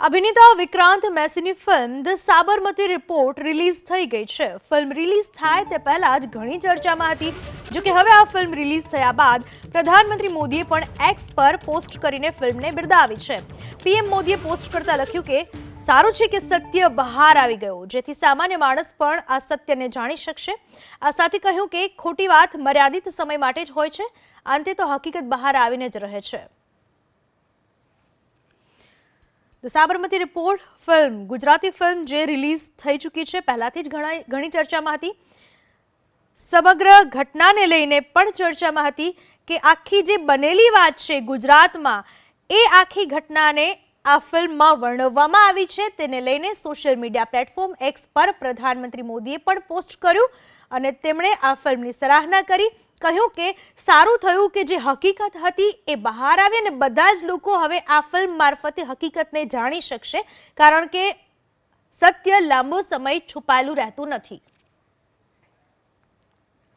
અભિનેતા Vikrant મેસીની film the Sabarmati report release થઈ ગઈ છે. ફિલ્મ રિલીઝ થાય તે પહેલા જ ઘણી ચર્ચામાં હતી. જો કે હવે આ ફિલ્મ રિલીઝ થયા બાદ પ્રધાનમંત્રી મોદીએ પણ એક્સ પર પોસ્ટ કરીને ફિલ્મને બિરદાવી છે. પીએમ મોદીએ પોસ્ટ કરતા લખ્યું કે, સારું છે કે સત્ય બહાર આવી ગયું. જેથી સામાન્ય માણસ પણ આ સત્યને જાણી શકશે. આ સાથે કહ્યું કે, ખોટી વાત મર્યાદિત સમય માટે જ હોય છે. અંતે તો હકીકત બહાર આવીને જ રહે છે. Sabarmati report film Gujarati film જે રિલીઝ થઈ ચૂકી છે, પહેલાથી જ ઘણા ઘણી ચર્ચામાં હતી. સમગ્ર ઘટનાને લઈને પણ ચર્ચામાં હતી કે આખી જે બનેલી વાત છે ગુજરાતમાં, એ આખી ઘટનાને આ ફિલ્મમાં વર્ણવવામાં આવી છે. તેને લઈને સોશિયલ મીડિયા પ્લેટફોર્મ એક્સ પર પ્રધાનમંત્રી મોદીએ પણ પોસ્ટ કર્યું અને તેમણે આ ફિલ્મની સરાહના કરી. કહ્યું કે સારું થયું કે જે હકીકત હતી એ બહાર આવી અને બધા જ લોકો હવે આ ફિલ્મ મારફતે હકીકતને જાણી શકશે, કારણ કે સત્ય લાંબો સમય છુપાયેલું રહેતું નથી.